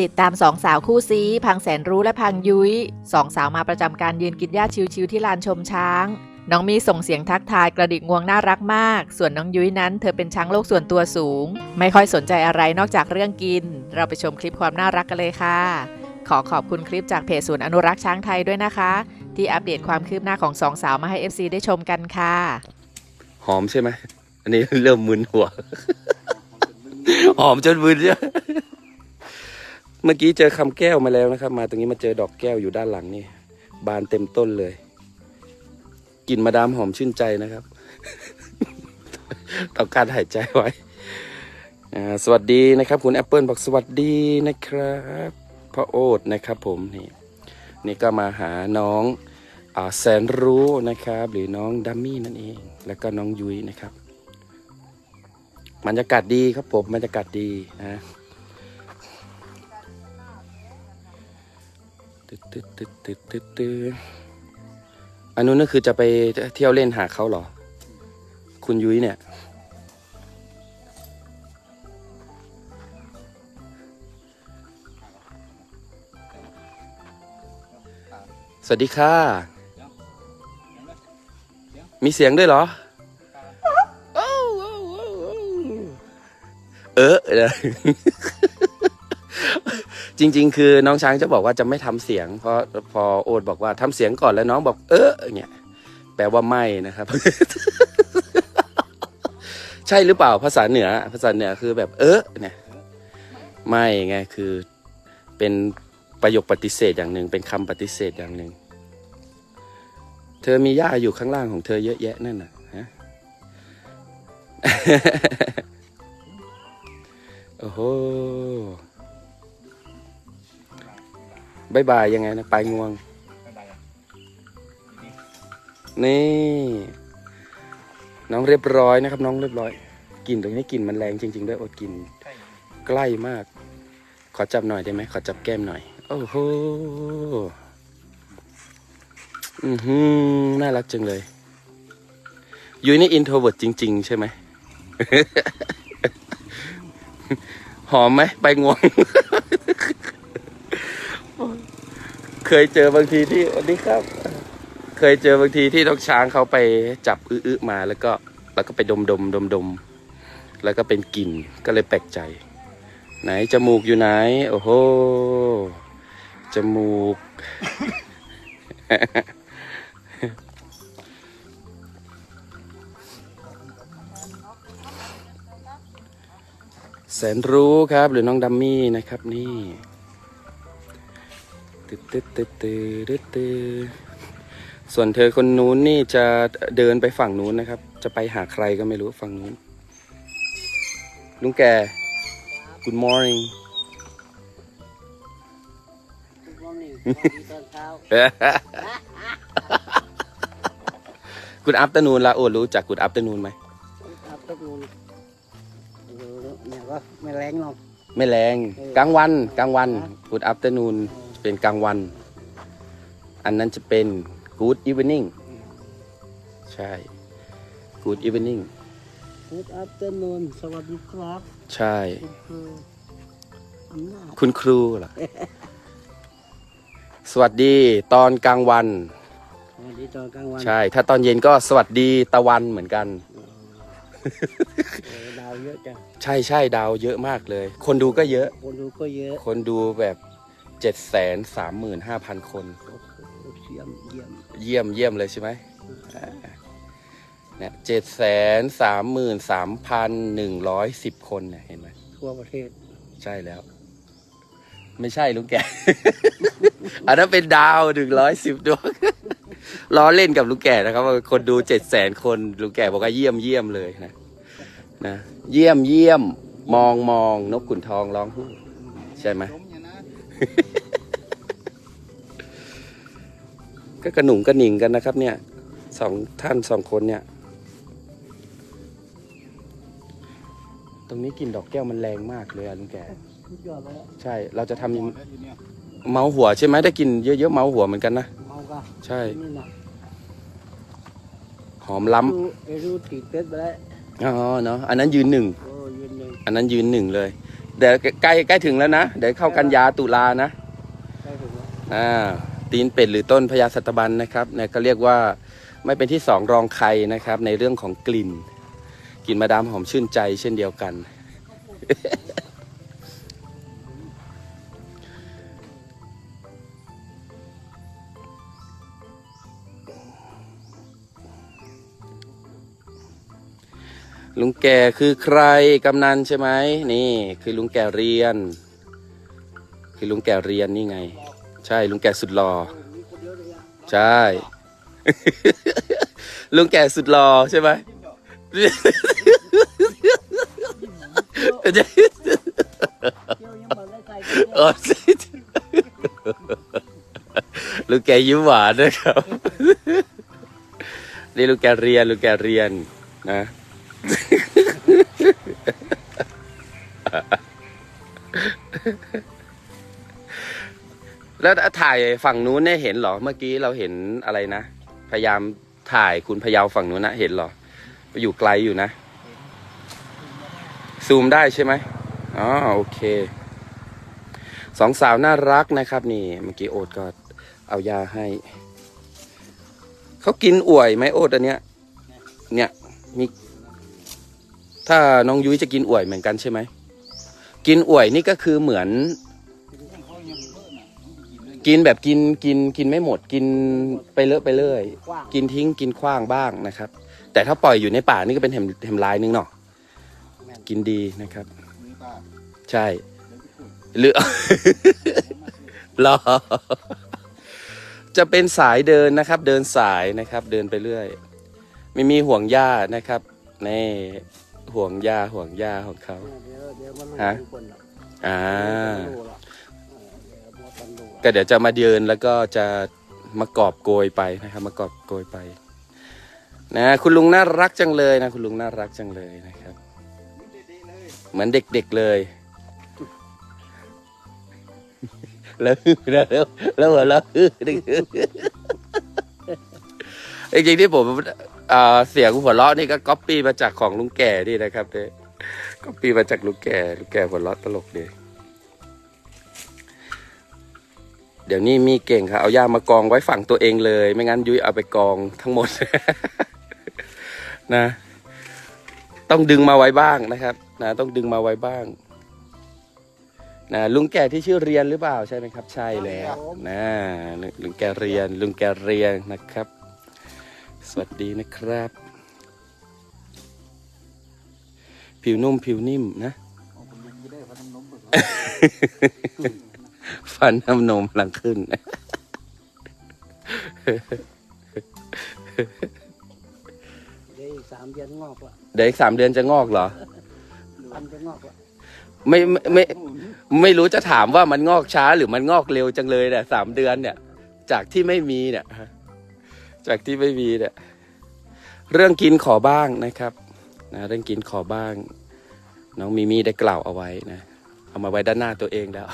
ติดตามสองสาวคู่ซีพังแสนรู้และพังยุ้ยสองสาวมาประจำการยืนกินหญ้าชิวๆที่ลานชมช้าง น้องมีส่งเสียงทักทายกระดิกงวงน่ารักมาก ส่วนน้องยุ้ยนั้นเธอเป็นช้างโลกส่วนตัวสูง ไม่ค่อยสนใจอะไรนอกจากเรื่องกิน เราไปชมคลิปความน่ารักกันเลยค่ะ ขอขอบคุณคลิปจากเพจศูนย์อนุรักษ์ช้างไทยด้วยนะคะ ที่อัปเดตความคืบหน้าของสองสาวมาให้ FC ได้ชมกันค่ะ หอมใช่ไหมอันนี้เริ่มมึนหัว หอมจนมึนใช่ไหม เมื่อกี้เจอคำแก้วมาแล้วนะครับ มาตรงนี้มาเจอดอกแก้วอยู่ด้านหลังนี่ บานเต็มต้นเลยกลิ่นมาดามหอมชื่นใจนะครับต้องการหายใจไว้สวัสดีนะครับ คุณแอปเปิลบอกสวัสดีนะครับพ่อโอ๊ตนะครับ ผมนี่นี่ก็มาหาน้องอแสนรู้นะครับ หรือน้องดัมมี่นั่นเอง แล้วก็น้องยุ้ยนะครับบรรยากาศดีครับผมบรรยากาศดีนะ ตึ๊ดตึ๊ดตึ๊ดตึ๊ดตึ๊ดตึ๊ดอันนู้นก็คือจะไปเที่ยวเล่นหาเขาเหรอ คุณยุ้ยเนี่ย สวัสดีค่ะ มีเสียงด้วยเหรอ เออเออ จริง ๆ คือน้องช้างจะบอกว่าจะไม่ทำเสียง เพราะพอโอดบอกว่าทำเสียงก่อนแล้วน้องบอก เอออย่างเงี้ยแปลว่าไม่นะครับ ใช่หรือเปล่าภาษาเหนือ ภาษาเหนือคือแบบเออเนี่ยไม่ไงคือเป็นประโยคปฏิเสธอย่างหนึ่งเป็นคำปฏิเสธอย่างหนึ่งเธอมีหญ้าอยู่ข้างล่างของเธอเยอะแยะนั่นน่ะฮะโอ้โห บายบายยังไงนะปลายงวง นี่ น้องเรียบร้อยนะครับ น้องเรียบร้อยกลิ่นตรงนี้กลิ่นมันแรงจริง ๆ ด้วยอดกลิ่นใกล้มาก ขอจับหน่อยได้ไหมขอจับแก้มหน่อย โอ้โหอือหือน่ารักจังเลยยุ้ยนี่อินโทรเวิร์ดจริง ๆ ใช่ไหม หอมไหมใบงวง เคยเจอบางทีที่สวัสดีครับ เคยเจอบางทีที่น้องช้างเขาไปจับอื้อมาแล้วก็แล้วก็ไปดมดมดมดมแล้วก็เป็นกลิ่นก็เลยแปลกใจ ไหนจมูกอยู่ไหน โอ้โหจมูก แสนรู้ครับหรือน้องดัมมี่นะครับนี่ ตึ๊ดตึ๊ดตึ๊ดตึ๊ดตึ๊ดตึ๊ดส่วนเธอคนนู้นนี่จะเดินไปฝั่งนู้นนะครับ จะไปหาใครก็ไม่รู้ฝั่งนู้น ลุงแก Good morning ตอนเช้าคุณอัพตนูนละโอดรู้จักคุณอัพตนูนไหมครับตะกูลดูเนี่ยก็ไม่แรงหรอกไม่แรงเออกลางวันกลางวันฮะ Good afternoon เป็นกลางวัน อันนั้นจะเป็น Good evening ใช่ Good evening พุธอัปเตอร์นูนสวัสดีครับ ใช่ คุณครูอำนาจคุณครูเหรอ สวัสดีตอนกลางวัน สวัสดีตอนกลางวันใช่ ถ้าตอนเย็นก็สวัสดีตะวันเหมือนกันเออดาวเยอะจังใช่ใช่ดาวเยอะมากเลย คนดูก็เยอะ คนดูก็เยอะ คนดูแบบ เจ็ดแสนสามหมื่นห้าพันคน โอ้โหเยี่ยมเยี่ยมเยี่ยมเยี่ยมเลยใช่ไหมอ่าเนี่ยเจ็ดแสนสามหมื่นสามพันหนึ่งร้อยสิบคนเนี่ยเห็นไหม ทั่วประเทศ ใช่แล้ว ไม่ใช่ลุงแก อันนั้นเป็นดาวหนึ่งร้อยสิบดวง ล้อเล่นกับลุงแก่นะครับว่าคนดูเจ็ดแสนคนลุงแก่บอกว่าเยี่ยมเยี่ยมเลยนะนะ เยี่ยมเยี่ยม มองมองนกขุนทองร้องฮู้ใช่ไหม ก็กระหนุ่งกระหนิงกันนะครับ เนี่ยสองท่านสองคนเนี่ย ตรงนี้กลิ่นดอกแก้วมันแรงมากเลยอะลุงแกทุกยอดเลยใช่ เราจะทำยังเมาหัวใช่ไหมได้กลินเยอะๆเมาหัวเหมือนกันนะเอาก็ใช่ นี่นะหอมล้ดูไอ้ดูติดเป็ดไปแล้วำอ๋อเนาะอันนั้นยืนหนึ่ง โอ้ยืนหนึ่งอันนั้นยืนหนึ่งเลยเดี๋ยวใกล้ใกล้ถึงแล้วนะ เดี๋ยวเข้ากันยาตุลานะได้ถึงแล้วอ่าตีนเป็ดหรือต้นพญาสัตบันนะครับเนี่ยก็เรียกว่าไม่เป็นที่สองรองใครนะครับ ในเรื่องของกลิ่น กลิ่นมาดามหอมชื่นใจเช่นเดียวกัน ลุงแก่คือใครกำนันใช่ไหมนี่ คือลุงแก่เรียน คือลุงแก่เรียนนี่ไง ใช่ลุงแก่สุดหล่อมีคนเดียวเลยอใช่ ลุงแก่สุดหล่อใช่ไหมเที่ยวยังมาได้ใส่กันเออลุงแกยิ้มหวานนะครับ นี่ลุงแกเรียนลุงแกเรียนนะ แล้วถ่ายฝั่งนู้นเนี่ยเห็นเหรอ เมื่อกี้เราเห็นอะไรนะ พยายามถ่ายคุณพยาวฝั่งนู้นนะเห็นเหรอ อยู่ไกลอยู่นะ ซูมได้ใช่ไหมอ๋อโอเค สองสาวน่ารักนะครับ นี่เมื่อกี้โอ๊ตก็เอายาให้ เขากินอ่วยไหมโอ๊ตอันเนี้ย เนี่ยมีถ้าน้องยุ้ยจะกินอ่วยเหมือนกันใช่ไหม กินอ่วยนี่ก็คือเหมือน กินแบบกินกินกินไม่หมดกินไปเลอะไปเรื่อยกว้าง กินทิ้งกินขว้างบ้างนะครับ แต่ถ้าปล่อยอยู่ในป่านี่ก็เป็นแถมแถมลายนึงเนาะแม่นกินดีนะครับใช่ หรือรอจะเป็นสายเดินนะครับ เดินสายนะครับ เดินไปเรื่อยไม่มีห่วงหญ้านะครับนี่ห่วงหญ้าห่วงหญ้าของเขา เดี๋ยวเดี๋ยวมันรู้ฮะทุกคนหรอกอ่าเดี๋ยวมันรู้หรอก ก็เดี๋ยวจะมาเดินแล้วก็จะมากอบโกยไปนะครับ มากอบโกยไป นะคุณลุงน่ารักจังเลยนะ คุณลุงน่ารักจังเลยนะครับ เหมือนเด็กๆเลย แล้วแล้วแล้วหัวจริงๆที่ผมเสียงหัวเราะนี่ก็ก๊อปปี้มาจากของลุงแก่นี่นะครับเนี่ยก๊อปปี้มาจากลุงแก่ลุงแก่หัวเราะตลกดี เดี๋ยวนี้มีเก่งค่ะ เอายามากองไว้ฝั่งตัวเองเลย ไม่งั้นยุ้ยเอาไปกองทั้งหมด นะ ต้องดึงมาไว้บ้างนะครับนะต้องดึงมาไว้บ้างนะลุงแก่ที่ชื่อเรียนหรือเปล่าใช่ไหมครับ ใช่แล้วนะลุงแกเรียน ลุงแกเรียนนะครับ สวัสดีนะครับ ผิวนุ่มผิวนิ่มนะ ฟันน้ำนมหลังขึ้น เดี๋ยวอีกสามเดือนงอกละเดี๋ยวอีกสามเดือนจะงอกเหรอ ฟันจะงอกละไม่ไม่ไม่ไม่รู้จะถามว่ามันงอกช้าหรือมันงอกเร็วจังเลยเนี่ยสามเดือนเนี่ย จากที่ไม่มีเนี่ย จากที่ไม่มีเนี่ย เรื่องกินขอบ้างนะครับนะเรื่องกินขอบ้าง น้องมิมี่ได้กล่าวเอาไว้นะ เอามาไว้ด้านหน้าตัวเองแล้ว